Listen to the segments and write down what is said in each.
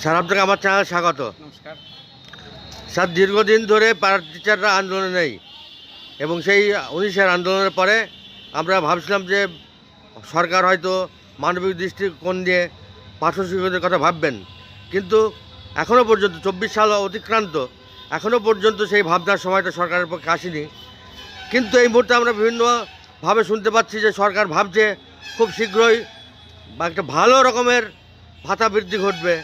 Sir আপনাকে আমার channel স্বাগত। নমস্কার। স্যার দীর্ঘদিন ধরে পাড়ার টিচাররা আন্দোলনে নেই এবং সেই উনিশের আন্দোলনের পরে আমরা ভাবছিলাম যে সরকার হয়তো মানবিক দৃষ্টিকোণ দিয়ে পার্শ্ব শিক্ষকদের কথা ভাববেন। কিন্তু এখনও পর্যন্ত চব্বিশ সাল অতিক্রান্ত এখনও পর্যন্ত সেই ভাবনার সময়টা সরকারের পক্ষে আসেনি। কিন্তু এই মুহূর্তে আমরা বিভিন্নভাবে শুনতে পাচ্ছি যে সরকার ভাবছে খুব শীঘ্রই বা একটা ভালো রকমের ভাতা বৃদ্ধি ঘটবে।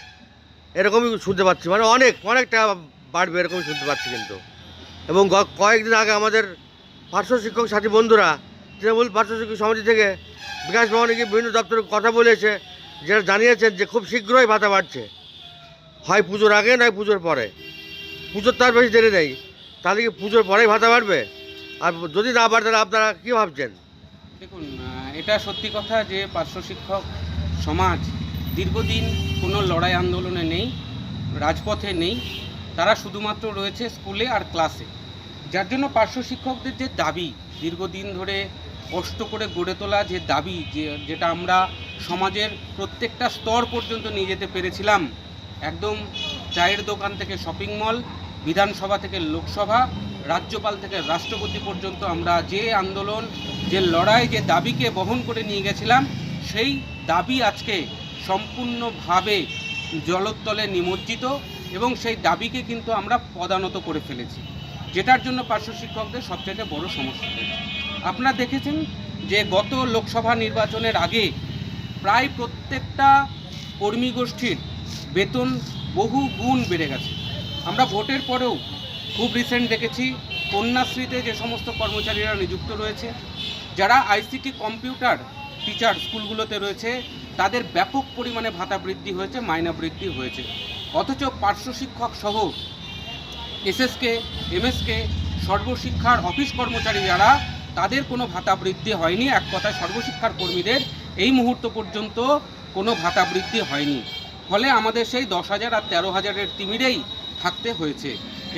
এরকমই শুনতে পাচ্ছি। মানে অনেক অনেক টাকা বাড়বে এরকমই শুনতে পাচ্ছি কিন্তু। এবং কয়েকদিন আগে আমাদের পার্শ্ব শিক্ষক সাথী বন্ধুরা, তৃণমূল পার্শ্ব শিক্ষক সমিতি থেকে বিকাশ ভবনে গিয়ে বিভিন্ন দপ্তরে কথা বলেছে, যেটা জানিয়েছেন যে খুব শীঘ্রই ভাতা বাড়ছে। হয় পুজোর আগে, নয় পুজোর পরে। পুজোর তার বেশি দেরি নেই। তাহলে কি পুজোর পরেই ভাতা বাড়বে? আর যদি না বাড়ে, তাহলে আপনারা কী ভাবছেন? দেখুন এটা সত্যি কথা যে পার্শ্ব শিক্ষক সমাজ দীর্ঘদিন কোনো লড়াই আন্দোলনে নেই, রাজপথে নেই। তারা শুধুমাত্র রয়েছে স্কুলে আর ক্লাসে। যার জন্য পার্শ্ব শিক্ষকদের যে দাবি, দীর্ঘদিন ধরে কষ্ট করে গড়ে তোলা যে দাবি, যে, যেটা আমরা সমাজের প্রত্যেকটা স্তর পর্যন্ত নিয়ে যেতে পেরেছিলাম, একদম চায়ের দোকান থেকে শপিং মল, বিধানসভা থেকে লোকসভা, রাজ্যপাল থেকে রাষ্ট্রপতি পর্যন্ত আমরা যে আন্দোলন, যে লড়াই, যে দাবিকে বহন করে নিয়ে গেছিলাম, সেই দাবি আজকে সম্পূর্ণভাবে জলোত্তলে নিমজ্জিত এবং সেই দাবিকে কিন্তু আমরা পদানত করে ফেলেছি, যেটার জন্য পার্শ্ব শিক্ষকদের সবচেয়ে বড় সমস্যা হয়েছে। আপনারা দেখেছেন যে গত লোকসভা নির্বাচনের আগে প্রায় প্রত্যেকটা কর্মী গোষ্ঠীর বেতন বহু গুণ বেড়ে গেছে। আমরা ভোটের পরেও খুব রিসেন্ট দেখেছি, কন্যাশ্রীতে যে সমস্ত কর্মচারীরা নিযুক্ত রয়েছে, যারা আইসিটি কম্পিউটার টিচার স্কুলগুলোতে রয়েছে, তাদের ব্যাপক পরিমাণে ভাতা বৃদ্ধি হয়েছে, মাইনা বৃদ্ধি হয়েছে। অথচ পার্শ্ব শিক্ষক সহ এসএসকে এমএসকে সর্বশিক্ষার অফিস কর্মচারী যারা, তাদের কোনো ভাতা বৃদ্ধি হয়নি। এক কথায় সর্বশিক্ষার কর্মীদের এই মুহূর্ত পর্যন্ত কোনো ভাতা বৃদ্ধি হয়নি। ফলে আমাদের সেই দশ হাজার আর তেরো হাজারের তিমিরেই থাকতে হয়েছে।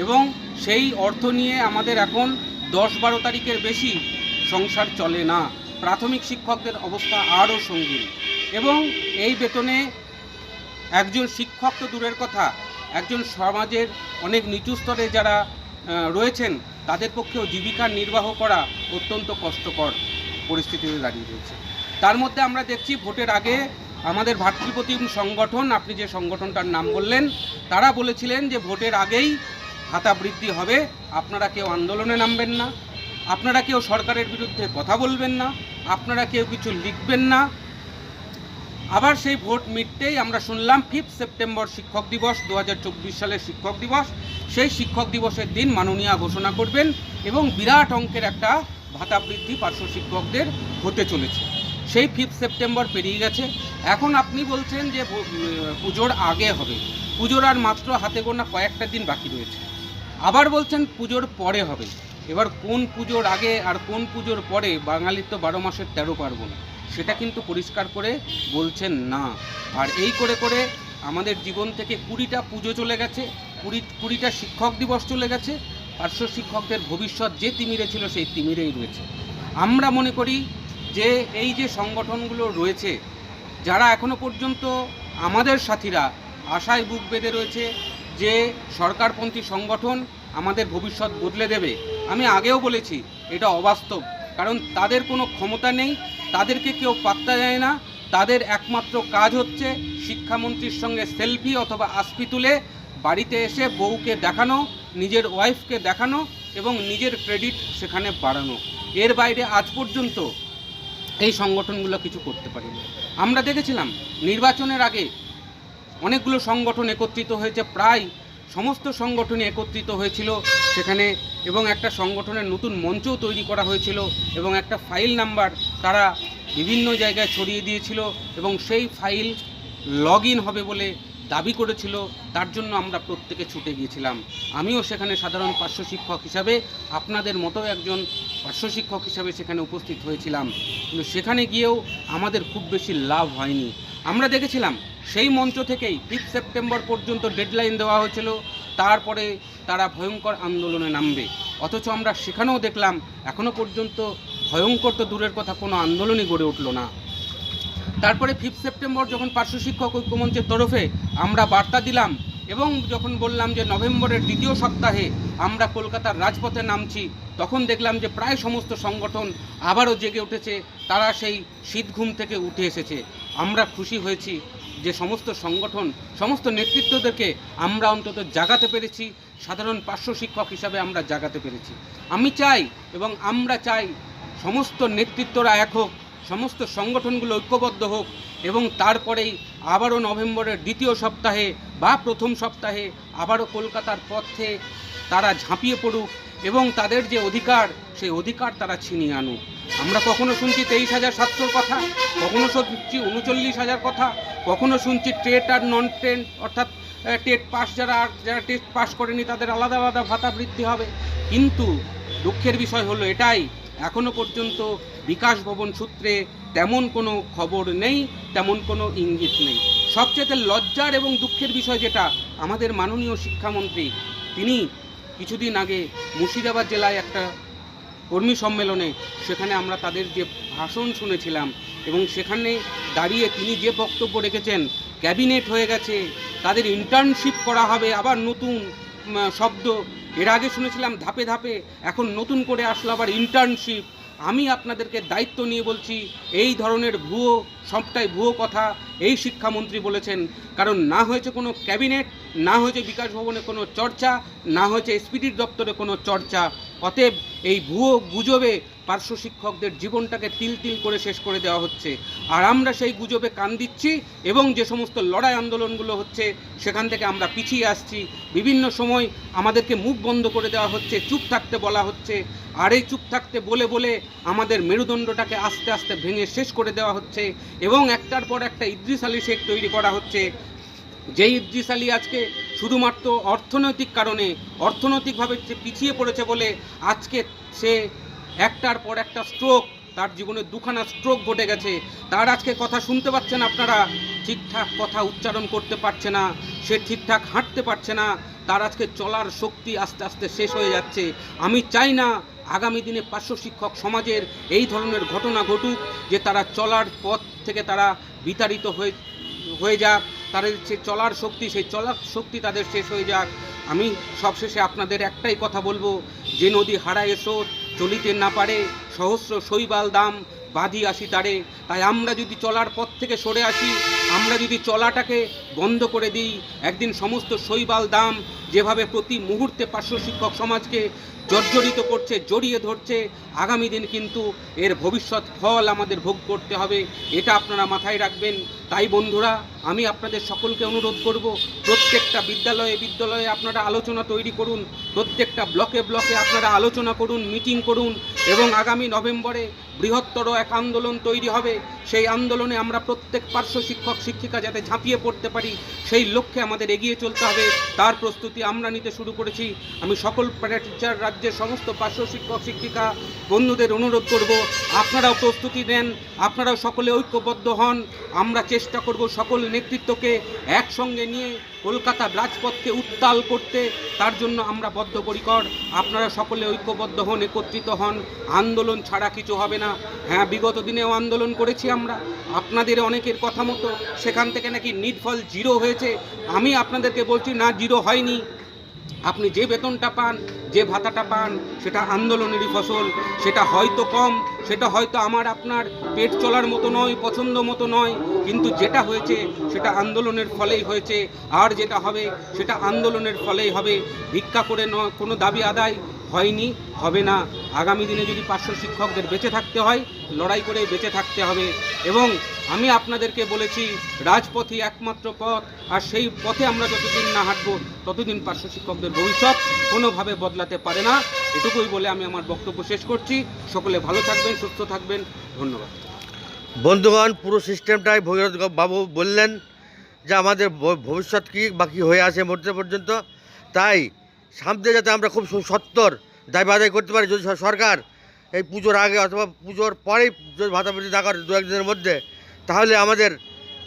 এবং সেই অর্থ নিয়ে আমাদের এখন দশ বারো তারিখের বেশি সংসার চলে না। প্রাথমিক শিক্ষকদের অবস্থা আরও সঙ্গীন। এবং এই বেতনে একজন শিক্ষক তো দূরের কথা, একজন সমাজের অনেক নিচু স্তরে যারা রয়েছেন, তাদের পক্ষেও জীবিকা নির্বাহ করা অত্যন্ত কষ্টকর পরিস্থিতিতে দাঁড়িয়ে রয়েছে। তার মধ্যে আমরা দেখছি ভোটের আগে আমাদের ভাতৃপ্রতিম সংগঠন, আপনি যে সংগঠনটার নাম বললেন, তারা বলেছিলেন যে ভোটের আগেই ভাতা বৃদ্ধি হবে, আপনারা কেউ আন্দোলনে নামবেন না। আপনারা কেউ সরকারের বিরুদ্ধে কথা বলবেন না, আপনারা কেউ কিছু লিখবেন না। আবার সেই ভোট মিটতেই আমরা শুনলাম ফিফথ সেপ্টেম্বর শিক্ষক দিবস দু হাজার চব্বিশ সালের শিক্ষক দিবস। সেই শিক্ষক দিবসের দিন মাননীয়া ঘোষণা করবেন এবং বিরাট অঙ্কের একটা ভাতা বৃদ্ধি পার্শ্ব শিক্ষকদের হতে চলেছে। সেই ফিফথ সেপ্টেম্বর পেরিয়ে গেছে। এখন আপনি বলছেন যে পুজোর আগে হবে। পুজোর আর মাত্র হাতে গোনা কয়েকটা দিন বাকি রয়েছে। আবার বলছেন পুজোর পরে হবে। এবার কোন পুজোর আগে আর কোন পুজোর পরে বাঙালির তো বারো মাসের তেরো পার্বণ? সেটা কিন্তু পরিষ্কার করে বলছেন না। আর এই করে করে আমাদের জীবন থেকে কুড়িটা পুজো চলে গেছে, কুড়ি, কুড়িটা শিক্ষক দিবস চলে গেছে, পার্শ্ব শিক্ষকদের ভবিষ্যৎ যে তিমিরে ছিল সেই তিমিরেই রয়েছে। আমরা মনে করি যে এই যে সংগঠনগুলো রয়েছে, যারা এখনও পর্যন্ত আমাদের সাথীরা আশায় বুক বেঁধে রয়েছে যে সরকারপন্থী সংগঠন আমাদের ভবিষ্যৎ বদলে দেবে আমি আগেও বলেছি, এটা অবাস্তব। কারণ তাদের কোনো ক্ষমতা নেই, তাদেরকে কেউ পাত্তা দেয় না, তাদের একমাত্র কাজ হচ্ছে শিক্ষামন্ত্রীর সঙ্গে সেলফি অথবা আস্পি তুলে বাড়িতে এসে বউকে দেখানো, নিজের ওয়াইফকে দেখানো এবং নিজের ক্রেডিট সেখানে বাড়ানো। এর বাইরে আজ পর্যন্ত এই সংগঠনগুলো কিছু করতে পারেনি। আমরা দেখেছিলাম, নির্বাচনের আগে অনেকগুলো সংগঠন একত্রিত হয়েছে, প্রায় সমস্ত সংগঠনই একত্রিত হয়েছিল সেখানে এবং একটা সংগঠনের নতুন মঞ্চও তৈরি করা হয়েছিল এবং একটা ফাইল নাম্বার তারা বিভিন্ন জায়গায় ছড়িয়ে দিয়েছিল এবং সেই ফাইল লগ হবে বলে দাবি করেছিল, তার জন্য আমরা প্রত্যেকে ছুটে গিয়েছিলাম। আমিও সেখানে সাধারণ পার্শ্ব শিক্ষক হিসাবে, আপনাদের মতো একজন পার্শ্ব শিক্ষক হিসাবে সেখানে উপস্থিত হয়েছিলাম। কিন্তু সেখানে গিয়েও আমাদের খুব বেশি লাভ হয়নি। আমরা দেখেছিলাম, সেই মঞ্চ থেকেই ফিফথ সেপ্টেম্বর পর্যন্ত ডেডলাইন দেওয়া হয়েছিল, তারপরে তারা ভয়ঙ্কর আন্দোলনে নামবে। অথচ আমরা সেখানেও দেখলাম এখনও পর্যন্ত ভয়ঙ্কর তো দূরের কথা, কোনো আন্দোলনই গড়ে উঠল না। তারপরে ফিফথ সেপ্টেম্বর যখন পার্শ্ব শিক্ষক ঐক্যমঞ্চের তরফে আমরা বার্তা দিলাম এবং যখন বললাম যে নভেম্বরের দ্বিতীয় সপ্তাহে আমরা কলকাতার রাজপথে নামছি, তখন দেখলাম যে প্রায় সমস্ত সংগঠন আবারও জেগে উঠেছে, তারা সেই শীত ঘুম থেকে উঠে এসেছে। আমরা খুশি হয়েছি যে সমস্ত সংগঠন, সমস্ত নেতৃত্বদেরকে আমরা অন্তত জাগাতে পেরেছি, সাধারণ পার্শ্ব শিক্ষক হিসাবে আমরা জাগাতে পেরেছি। আমি চাই এবং আমরা চাই সমস্ত নেতৃত্বরা এক হোক, সমস্ত সংগঠনগুলো ঐক্যবদ্ধ হোক এবং তারপরেই আবারও নভেম্বরের দ্বিতীয় সপ্তাহে বা প্রথম সপ্তাহে আবারও কলকাতার পথে তারা ঝাঁপিয়ে পড়ুক এবং তাদের যে অধিকার, সেই অধিকার তারা ছিনিয়ে আনুক। আমরা কখনো শুনছি তেইশ হাজার সাতশোর কথা, কখনো শুনছি উনচল্লিশ হাজার কথা, কখনো শুনছি টেট আর নন টেট, অর্থাৎ টেট পাস যারা যারা টেস্ট পাস করেনি তাদের আলাদা আলাদা ভাতা বৃদ্ধি হবে। কিন্তু দুঃখের বিষয় হলো এটাই, এখনও পর্যন্ত বিকাশ ভবন সূত্রে তেমন কোনো খবর নেই, তেমন কোনো ইঙ্গিত নেই। সবচেয়ে লজ্জার এবং দুঃখের বিষয় যেটা আমাদের মাননীয় শিক্ষামন্ত্রী, তিনি কিছুদিন আগে মুর্শিদাবাদ জেলায় একটা কর্মী সম্মেলনে সেখানে আমরা তাদের যে ভাষণ শুনেছিলাম এবং সেখানে দাঁড়িয়ে তিনি যে বক্তব্য রেখেছেন, ক্যাবিনেট হয়ে গেছে, তাদের ইন্টার্নশিপ করা হবে, আবার নতুন শব্দ, এর আগে শুনেছিলাম ধাপে ধাপে, এখন নতুন করে আসলো আবার ইন্টার্নশিপ আমি আপনাদেরকে দায়িত্ব নিয়ে বলছি, এই ধরনের ভুয়ো, সবটাই ভুয়ো কথা এই শিক্ষামন্ত্রী বলেছেন। কারণ না হয়েছে কোনো ক্যাবিনেট, না হয়েছে বিকাশ ভবনে কোনো চর্চা, না হয়েছে এসপিডির দপ্তরে কোনো চর্চা। অতএব এই ভুয়ো গুজবে পার্শ্ব শিক্ষকদের জীবনটাকে তিল তিল করে শেষ করে দেওয়া হচ্ছে। আর আমরা সেই গুজবে কান দিচ্ছি এবং যে সমস্ত লড়াই আন্দোলনগুলো হচ্ছে, সেখান থেকে আমরা পিছিয়ে আসছি। বিভিন্ন সময় আমাদেরকে মুখ বন্ধ করে দেওয়া হচ্ছে, চুপ থাকতে বলা হচ্ছে। আর এই চুপ থাকতে বলে বলে আমাদের মেরুদণ্ডটাকে আস্তে আস্তে ভেঙে শেষ করে দেওয়া হচ্ছে এবং একটার পর একটা ইদ্রিস আলী শেখ তৈরি করা হচ্ছে। যেই ইদ্রিস আলী আজকে শুধুমাত্র অর্থনৈতিক কারণে অর্থনৈতিকভাবে সে পিছিয়ে পড়েছে বলে আজকে সে একটার পর একটা স্ট্রোক তার জীবনে দুখানা স্ট্রোক ঘটে গেছে। তার আজকে কথা শুনতে পাচ্ছেন আপনারা, ঠিকঠাক কথা উচ্চারণ করতে পারছে না, সে ঠিকঠাক হাঁটতে পারছে না, তার আজকে চলার শক্তি আস্তে আস্তে শেষ হয়ে যাচ্ছে। আমি চাই না আগামী দিনে পার্শ্ব শিক্ষক সমাজের এই ধরনের ঘটনা ঘটুক, যে তারা চলার পথ থেকে তারা বিতাড়িত হয়ে হয়ে যাক। তাদের যে চলার শক্তি, সেই চলার শক্তি তাদের শেষ হয়ে যাক। আমি সবশেষে আপনাদের একটাই কথা বলব, যে নদী হারায় এসো চলিতে না পারে সহস্র শৈবাল দাম বাঁধি আসি তারে। তাই আমরা যদি চলার পথ থেকে সরে আসি, আমরা যদি চলাটাকে বন্ধ করে দিই, একদিন সমস্ত শৈবাল দাম যেভাবে প্রতি মুহূর্তে পার্শ্ব শিক্ষক সমাজকে জর্জরিত করছে, জড়িয়ে ধরছে, আগামী দিন কিন্তু এর ভবিষ্যৎ ফল আমাদের ভোগ করতে হবে, এটা আপনারা মাথায় রাখবেন। তাই বন্ধুরা, আমি আপনাদের সকলকে অনুরোধ করব, প্রত্যেকটা বিদ্যালয়ে বিদ্যালয়ে আপনারা আলোচনা তৈরি করুন, প্রত্যেকটা ব্লকে ব্লকে আপনারা আলোচনা করুন, মিটিং করুন এবং আগামী নভেম্বরে বৃহত্তর এক আন্দোলন তৈরি হবে। সেই আন্দোলনে আমরা প্রত্যেক পার্শ্ব শিক্ষক, শিক্ষিকা যাতে ঝাঁপিয়ে পড়তে পারি, সেই লক্ষ্যে আমাদের এগিয়ে চলতে হবে। তার প্রস্তুতি আমরা নিতে শুরু করেছি। আমি সকল প্যারা টিচার, রাজ্যের সমস্ত পার্শ্ব শিক্ষক, শিক্ষিকা বন্ধুদের অনুরোধ করব, আপনারাও প্রস্তুতি নেন, আপনারাও সকলে ঐক্যবদ্ধ হন। আমরা চেষ্টা করব সকল নেতৃত্বকে একসঙ্গে নিয়ে কলকাতা রাজপথকে উত্তাল করতে। তার জন্য আমরা বদ্ধপরিকর। আপনারা সকলে ঐক্যবদ্ধ হন, একত্রিত হন। আন্দোলন ছাড়া কিছু হবে না। হ্যাঁ বিগত দিনেও আন্দোলন করেছি আমরা। আপনাদের অনেকের কথা মতো সেখান থেকে নাকি নিটফল জিরো হয়েছে। আমি আপনাদেরকে বলছি, না, জিরো হয়নি। আপনি যে বেতনটা পান, যে ভাতাটা পান, সেটা আন্দোলনেরই ফসল, সেটা হয়তো কম, সেটা হয়তো আমার আপনার পেট চলার মতো নয়, পছন্দ মতো নয়, কিন্তু যেটা হয়েছে সেটা আন্দোলনের ফলেই হয়েছে, আর যেটা হবে সেটা আন্দোলনের ফলেই হবে। ভিক্ষা করে ন- কোনো দাবি আদায় হয়নি, হবে না। আগামী দিনে যদি পার্শ্ব শিক্ষকদের বেঁচে থাকতে হয়, লড়াই করে বেঁচে থাকতে হবে। এবং আমি আপনাদেরকে বলেছি, রাজপথই একমাত্র পথ, আর সেই পথে আমরা যতদিন না হাঁটবো, ততদিন পার্শ্ব শিক্ষকদের ভবিষ্যৎ কোনোভাবে বদলাতে পারে না। এটুকুই বলে আমি আমার বক্তব্য শেষ করছি। সকলে ভালো থাকবেন, সুস্থ থাকবেন। ধন্যবাদ। বন্ধুগণ, পুরো সিস্টেমটাই ভগীরথ বাবু বললেন যে আমাদের ভবিষ্যৎ কী বাকি হয়ে আছে মুহূর্তে পর্যন্ত। তাই সামনে যাতে আমরা খুব সত্তর দায় বাদায় করতে পারি, যদি সরকার এই পুজোর আগে অথবা পুজোর পরেই যদি ভাতা বৃদ্ধি না করে দু, একদিনের মধ্যে তাহলে আমাদের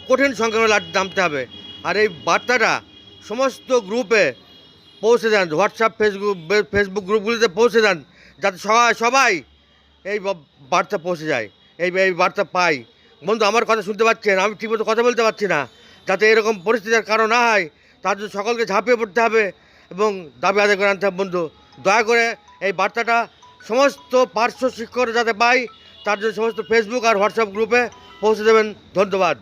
কঠিন সংখ্যাগুলো লাট নামতে হবে। আর এই বার্তাটা সমস্ত গ্রুপে পৌঁছে দেন। হোয়াটসঅ্যাপ ফেসবুক ফেসবুক গ্রুপগুলিতে পৌঁছে দেন যাতে সবাই সবাই এই বার্তা পৌঁছে যায়। এই এই বার্তা পাই বন্ধু, আমার কথা শুনতে পাচ্ছেন? আমি ঠিকমতো কথা বলতে পারছি না। যাতে এরকম পরিস্থিতির কারণ না হয়, তার জন্য সকলকে ঝাঁপিয়ে পড়তে হবে এবং দাবি আদায় করে আনতে হবে। বন্ধু, দয়া করে এই বার্তাটা সমস্ত পার্শ্ব শিক্ষকরা যাতে পায় তার জন্য সমস্ত ফেসবুক আর হোয়াটসঅ্যাপ গ্রুপে পৌঁছে দেবেন। ধন্যবাদ।